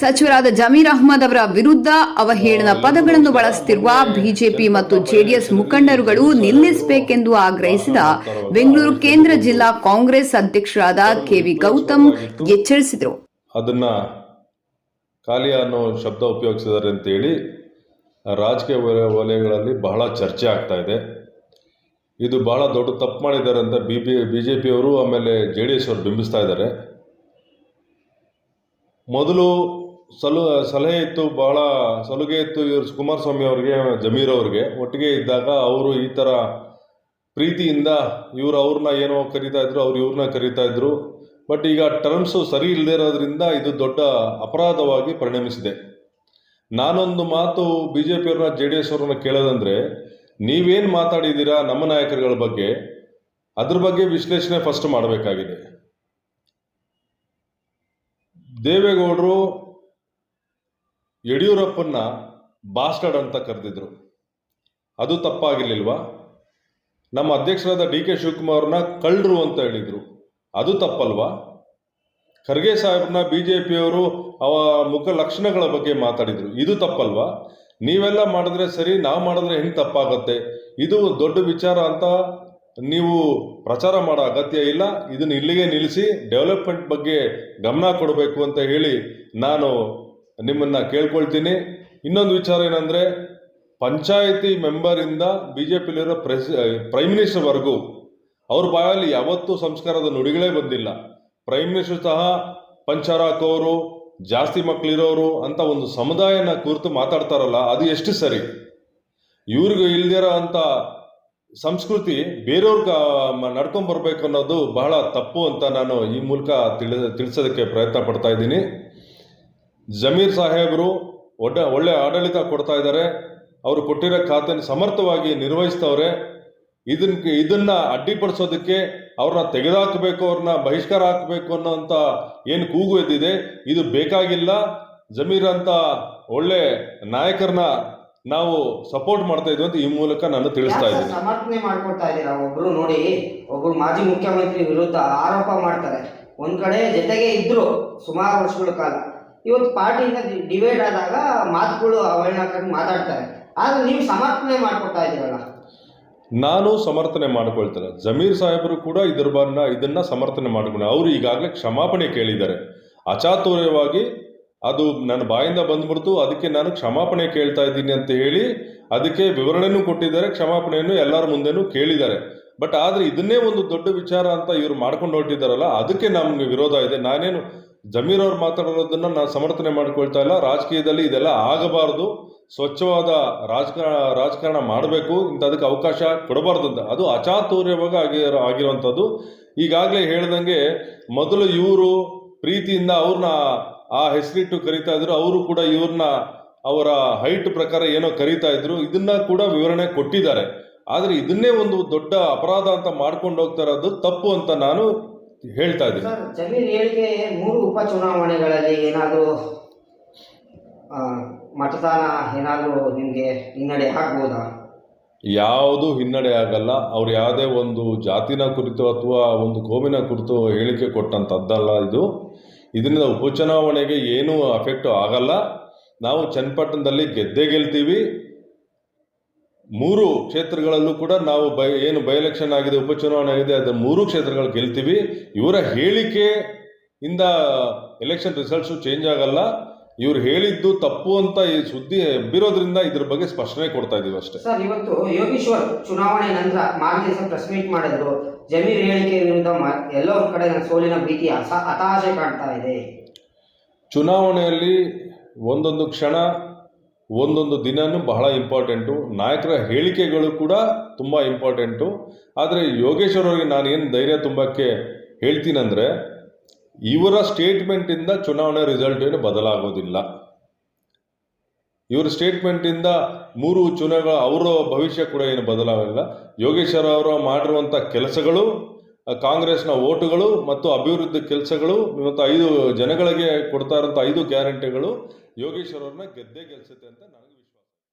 ಸಚಿವರಾದ ಜಮೀರ್ ಅಹ್ಮದ್ ಅವರ ವಿರುದ್ಧ ಅವಹೇಳನ ಪದಗಳನ್ನು ಬಳಸುತ್ತಿರುವ ಬಿಜೆಪಿ ಮತ್ತು ಜೆಡಿಎಸ್ ಮುಖಂಡರುಗಳು ನಿಲ್ಲಿಸಬೇಕೆಂದು ಆಗ್ರಹಿಸಿದ ಬೆಂಗಳೂರು ಕೇಂದ್ರ ಜಿಲ್ಲಾ ಕಾಂಗ್ರೆಸ್ ಅಧ್ಯಕ್ಷರಾದ ಕೆವಿ ಗೌತಮ್ ಎಚ್ಚರಿಸಿದರು. ಅದನ್ನ ಕಾಲಿಯ ಅನ್ನೋ ಶಬ್ದ ಉಪಯೋಗಿಸಿದ್ದಾರೆ ಅಂತೇಳಿ ರಾಜಕೀಯ ವಲ- ವಲಯಗಳಲ್ಲಿ ಬಹಳ ಚರ್ಚೆ ಆಗ್ತಾ ಇದೆ. ಇದು ಬಹಳ ದೊಡ್ಡ ತಪ್ಪು ಮಾಡಿದ್ದಾರೆ ಅಂತ ಬಿ ಬಿ ಬಿ ಜೆ ಪಿಯವರು ಆಮೇಲೆ ಜೆ ಡಿ ಎಸ್ ಅವರು ಬಿಂಬಿಸ್ತಾ ಇದ್ದಾರೆ. ಮೊದಲು ಸಲು, ಸಲಹೆ ಇತ್ತು, ಬಹಳ ಸಲುಗೆ ಇತ್ತು ಇವರು ಕುಮಾರಸ್ವಾಮಿ ಅವರಿಗೆ, ಜಮೀರ್ ಅವ್ರಿಗೆ. ಒಟ್ಟಿಗೆ ಇದ್ದಾಗ ಅವರು ಈ ಥರ ಪ್ರೀತಿಯಿಂದ ಇವರು ಅವ್ರನ್ನ ಏನೋ ಕರಿತಾ ಇದ್ರು, ಅವ್ರು ಇವ್ರನ್ನ ಕರಿತಾ ಇದ್ರು. ಬಟ್ ಈಗ ಟರ್ಮ್ಸು ಸರಿ ಇಲ್ಲದೇ ಇರೋದ್ರಿಂದ ಇದು ದೊಡ್ಡ ಅಪರಾಧವಾಗಿ ಪರಿಣಮಿಸಿದೆ. ನಾನೊಂದು ಮಾತು ಬಿ ಜೆ ಪಿಯವ್ರನ್ನ ಜೆ ಡಿ ಎಸ್ ಅವ್ರನ್ನ ಕೇಳೋದಂದ್ರೆ, ನೀವೇನು ಮಾತಾಡಿದ್ದೀರಾ ನಮ್ಮ ನಾಯಕರುಗಳ ಬಗ್ಗೆ, ಅದ್ರ ಬಗ್ಗೆ ವಿಶ್ಲೇಷಣೆ ಫಸ್ಟ್ ಮಾಡಬೇಕಾಗಿದೆ. ದೇವೇಗೌಡರು ಯಡಿಯೂರಪ್ಪನ್ನ ಬಾಸ್ಟರ್ಡ್ ಅಂತ ಕರೆದಿದ್ರು. ಅದು ತಪ್ಪಾಗಿರ್ಲಿಲ್ವಾ? ನಮ್ಮ ಅಧ್ಯಕ್ಷರಾದ ಡಿ ಕೆ ಶಿವಕುಮಾರ್ನ ಕಳ್ಳರು ಅಂತ ಹೇಳಿದ್ರು. ಅದು ತಪ್ಪಲ್ವಾ? ಖರ್ಗೆ ಸಾಹೇಬ್ನ ಬಿ ಜೆ ಪಿಯವರು ಅವ ಮುಖ ಲಕ್ಷಣಗಳ ಬಗ್ಗೆ ಮಾತಾಡಿದ್ರು. ಇದು ತಪ್ಪಲ್ವಾ? ನೀವೆಲ್ಲ ಮಾಡಿದ್ರೆ ಸರಿ, ನಾವು ಮಾಡಿದ್ರೆ ಹೆಂಗೆ ತಪ್ಪಾಗತ್ತೆ? ಇದು ದೊಡ್ಡ ವಿಚಾರ ಅಂತ ನೀವು ಪ್ರಚಾರ ಮಾಡೋ ಅಗತ್ಯ ಇಲ್ಲ. ಇದನ್ನು ಇಲ್ಲಿಗೆ ನಿಲ್ಲಿಸಿ, ಡೆವಲಪ್ಮೆಂಟ್ ಬಗ್ಗೆ ಗಮನ ಕೊಡಬೇಕು ಅಂತ ಹೇಳಿ ನಾನು ನಿಮ್ಮನ್ನ ಕೇಳ್ಕೊಳ್ತೀನಿ. ಇನ್ನೊಂದು ವಿಚಾರ ಏನಂದ್ರೆ, ಪಂಚಾಯತಿ ಮೆಂಬರಿಂದ ಬಿ ಜೆ ಪಿಲಿರೋ ಪ್ರೆಸ್ ಪ್ರೈಮ್ ಮಿನಿಸ್ಟರ್ವರೆಗೂ ಅವ್ರ ಬಾಯಲ್ಲಿ ಯಾವತ್ತೂ ಸಂಸ್ಕಾರದ ನುಡಿಗಳೇ ಬಂದಿಲ್ಲ. ಪ್ರೈಮ್ ಮಿನಿಸ್ಟರ್ ಸಹ ಪಂಚರ್ ಹಾಕೋರು, ಜಾಸ್ತಿ ಮಕ್ಕಳಿರೋರು ಅಂತ ಒಂದು ಸಮುದಾಯನ ಕುರಿತು ಮಾತಾಡ್ತಾರಲ್ಲ, ಅದು ಎಷ್ಟು ಸರಿ? ಇವ್ರಿಗೆ ಇಲ್ದಿರೋ ಅಂತ ಸಂಸ್ಕೃತಿ ಬೇರೆಯವ್ರಿಗೆ ನಡ್ಕೊಂಡ್ ಬರ್ಬೇಕು ಅನ್ನೋದು ಬಹಳ ತಪ್ಪು ಅಂತ ನಾನು ಈ ಮೂಲಕ ತಿಳಿ ತಿಳಿಸೋದಕ್ಕೆ ಪ್ರಯತ್ನ ಪಡ್ತಾ ಇದ್ದೀನಿ. ಜಮೀರ್ ಸಾಹೇಬರು ಒಡ್ಡ ಒಳ್ಳೆ ಆಡಳಿತ ಕೊಡ್ತಾ ಇದ್ದಾರೆ. ಅವರು ಕೊಟ್ಟಿರೋ ಖಾತೆಯನ್ನು ಸಮರ್ಥವಾಗಿ ನಿರ್ವಹಿಸ್ತವ್ರೆ. ಇದನ್ನ ಇದನ್ನ ಅಡ್ಡಿಪಡಿಸೋದಕ್ಕೆ ಅವ್ರನ್ನ ತೆಗೆದಾಕಬೇಕು ಅವ್ರನ್ನ ಬಹಿಷ್ಕಾರ ಹಾಕಬೇಕು ಅನ್ನೋಂಥ ಏನು ಕೂಗು ಎದ್ದಿದೆ. ಇದು ಬೇಕಾಗಿಲ್ಲ. ಜಮೀರ್ ಅಂತ ಒಳ್ಳೆ ನಾಯಕರನ್ನ ನಾವು ಸಪೋರ್ಟ್ ಮಾಡ್ತಾ ಇದ್ವಿ ಅಂತ ಈ ಮೂಲಕ ನಾನು ತಿಳಿಸ್ತಾ ಇದ್ದೀನಿ. ಸಮರ್ಥನೆ ಮಾಡ್ಕೊಳ್ತಾ ಇದ್ದೀರಾ? ಒಬ್ರು ನೋಡಿ ಒಬ್ರು ಮಾಜಿ ಮುಖ್ಯಮಂತ್ರಿ ವಿರುದ್ಧ ಆರೋಪ ಮಾಡ್ತಾರೆ. ಒಂದ್ ಕಡೆ ಜೊತೆಗೆ ಇದ್ರು ಸುಮಾರು ವರ್ಷಗಳ ಕಾಲ. ಇವತ್ತು ಪಾರ್ಟಿಯಿಂದ ಡಿವೈಡ್ ಆದಾಗ ಮಾತುಗಳು ಅವಹೇಳನಕಾರಿ ಮಾತಾಡ್ತಾರೆ. ಆದ್ರೆ ನೀವು ಸಮರ್ಥನೆ ಮಾಡ್ಕೊಡ್ತಾ ಇದ್ದೀರಲ್ಲ ನಾನು ಸಮರ್ಥನೆ ಮಾಡ್ಕೊಳ್ತೇನೆ. ಜಮೀರ್ ಸಾಹೇಬರು ಕೂಡ ಇದರ ಬನ್ನ ಇದನ್ನ ಸಮರ್ಥನೆ ಮಾಡ್ಕೊಂಡು ಅವರು ಈಗಾಗಲೇ ಕ್ಷಮಾಪಣೆ ಕೇಳಿದ್ದಾರೆ. ಅಚಾತುರ್ಯವಾಗಿ ಅದು ನನ್ನ ಬಾಯಿಂದ ಬಂದ್ಬಿಡ್ತು, ಅದಕ್ಕೆ ನಾನು ಕ್ಷಮಾಪಣೆ ಕೇಳ್ತಾ ಇದ್ದೀನಿ ಅಂತ ಹೇಳಿ, ಅದಕ್ಕೆ ವಿವರಣೆನೂ ಕೊಟ್ಟಿದ್ದಾರೆ, ಕ್ಷಮಾಪಣೆಯನ್ನು ಎಲ್ಲರ ಮುಂದೆನೂ ಕೇಳಿದ್ದಾರೆ. ಬಟ್ ಆದ್ರೆ ಇದನ್ನೇ ಒಂದು ದೊಡ್ಡ ವಿಚಾರ ಅಂತ ಇವ್ರು ಮಾಡ್ಕೊಂಡು ಹೊರಟಿದ್ದಾರಲ್ಲ, ಅದಕ್ಕೆ ನಮ್ಗೆ ವಿರೋಧ ಇದೆ. ನಾನೇನು ಜಮೀರ್ ಅವರು ಮಾತಾಡಿರೋದನ್ನ ನಾನು ಸಮರ್ಥನೆ ಮಾಡ್ಕೊಳ್ತಾ ಇಲ್ಲ. ರಾಜಕೀಯದಲ್ಲಿ ಇದೆಲ್ಲ ಆಗಬಾರ್ದು. ಸ್ವಚ್ಛವಾದ ರಾಜಕಾರಣ ರಾಜಕಾರಣ ಮಾಡಬೇಕು. ಇಂಥದಕ್ಕೆ ಅವಕಾಶ ಕೊಡಬಾರ್ದು ಅಂತ. ಅದು ಅಚಾತುರ್ಯವಾಗಿ ಆಗಿರೋ ಆಗಿರುವಂಥದ್ದು. ಈಗಾಗಲೇ ಹೇಳ್ದಂಗೆ ಮೊದಲು ಇವರು ಪ್ರೀತಿಯಿಂದ ಅವ್ರನ್ನ ಆ ಹೆಸರಿಟ್ಟು ಕರಿತಾ ಇದ್ರು. ಅವರು ಕೂಡ ಇವ್ರನ್ನ ಅವರ ಹೈಟ್ ಪ್ರಕಾರ ಏನೋ ಕರೀತಾ ಇದ್ರು. ಇದನ್ನ ಕೂಡ ವಿವರಣೆ ಕೊಟ್ಟಿದ್ದಾರೆ. ಆದರೆ ಇದನ್ನೇ ಒಂದು ದೊಡ್ಡ ಅಪರಾಧ ಅಂತ ಮಾಡ್ಕೊಂಡು ಹೋಗ್ತಾ ಇರೋದು ತಪ್ಪು ಅಂತ ನಾನು ಹೇಳ್ತಾ ಇದ್ದೀನಿ. ಸರ್ ಜಮೀರ್ ಹೇಳಿಕೆ ಮೂರು ಉಪಚುನಾವಣೆಗಳಲ್ಲಿ ಏನಾದರೂ ಮತದಾನ ಏನಾದರೂ ನಿಮಗೆ ಹಿನ್ನಡೆ ಆಗ್ಬೋದಾ? ಯಾವುದು ಹಿನ್ನಡೆ ಆಗಲ್ಲ. ಅವ್ರು ಯಾವುದೇ ಒಂದು ಜಾತಿನ ಕುರಿತು ಅಥವಾ ಒಂದು ಕೋಮಿನ ಕುರಿತು ಹೇಳಿಕೆ ಕೊಟ್ಟಂಥದ್ದಲ್ಲ ಇದು. ಇದರಿಂದ ಉಪಚುನಾವಣೆಗೆ ಏನೂ ಅಫೆಕ್ಟ್ ಆಗಲ್ಲ. ನಾವು ಚನ್ನಪಟ್ಟಣದಲ್ಲಿ ಗೆದ್ದೇ ಗೆಲ್ತೀವಿ. ಮೂರು ಕ್ಷೇತ್ರಗಳಲ್ಲೂ ಕೂಡ ನಾವು ಬೈ ಏನು ಬೈ ಎಲೆಕ್ಷನ್ ಆಗಿದೆ ಉಪಚುನಾವಣೆ ಆಗಿದೆ ಅದರ ಮೂರು ಕ್ಷೇತ್ರಗಳು ಗೆಲ್ತೀವಿ. ಇವರ ಹೇಳಿಕೆ ಇಂದ ಎಲೆಕ್ಷನ್ ರಿಸಲ್ಟ್ಸು ಚೇಂಜ್ ಆಗಲ್ಲ. ಇವ್ರು ಹೇಳಿದ್ದು ತಪ್ಪು ಅಂತ ಈ ಸುದ್ದಿ ಎಬ್ಬಿರೋದ್ರಿಂದ ಇದ್ರ ಬಗ್ಗೆ ಸ್ಪಷ್ಟನೆ ಕೊಡ್ತಾ ಇದೀವಿ ಅಷ್ಟೇ. ಸರ್ ಇವತ್ತು ಯೋಗೀಶ್ವರ್ ಚುನಾವಣೆ ನಂತರ ದಿವಸ ಪ್ರೆಸ್ ಮೀಟ್ ಮಾಡಿದ್ರು. ಜಮೀರ್ ಹೇಳಿಕೆ ವಿರುದ್ಧ ಎಲ್ಲೋ ಒಂದ್ ಕಡೆ ಸೋಲಿನ ಭೀತಿ ಹತಾಶೆ ಕಾಣ್ತಾ ಇದೆ. ಚುನಾವಣೆಯಲ್ಲಿ ಒಂದೊಂದು ಕ್ಷಣ ಒಂದೊಂದು ದಿನನೂ ಬಹಳ ಇಂಪಾರ್ಟೆಂಟು. ನಾಯಕರ ಹೇಳಿಕೆಗಳು ಕೂಡ ತುಂಬ ಇಂಪಾರ್ಟೆಂಟು. ಆದರೆ ಯೋಗೇಶ್ವರ ಅವರಿಗೆ ನಾನು ಏನು ಧೈರ್ಯ ತುಂಬಕ್ಕೆ ಹೇಳ್ತೀನಂದರೆ, ಇವರ ಸ್ಟೇಟ್ಮೆಂಟಿಂದ ಚುನಾವಣೆ ರಿಸಲ್ಟ್ ಏನು ಬದಲಾಗೋದಿಲ್ಲ. ಇವರ ಸ್ಟೇಟ್ಮೆಂಟಿಂದ ಮೂರು ಚುನಾವಣೆ, ಅವರ ಭವಿಷ್ಯ ಕೂಡ ಏನು ಬದಲಾಗಲ್ಲ. ಯೋಗೇಶ್ವರ ಅವರು ಮಾಡಿರುವಂಥ ಕೆಲಸಗಳು, ಕಾಂಗ್ರೆಸ್ನ ಓಟುಗಳು ಮತ್ತು ಅಭಿವೃದ್ಧಿ ಕೆಲಸಗಳು ಮತ್ತು ಐದು ಜನಗಳಿಗೆ ಕೊಡ್ತಾ ಇರೋಂಥ ಐದು ಗ್ಯಾರಂಟಿಗಳು ಯೋಗೇಶ್ವರ್ ಅವ್ರನ್ನ ಗೆದ್ದೇ ಗೆಲ್ಸುತ್ತೆ ಅಂತ ನಾನು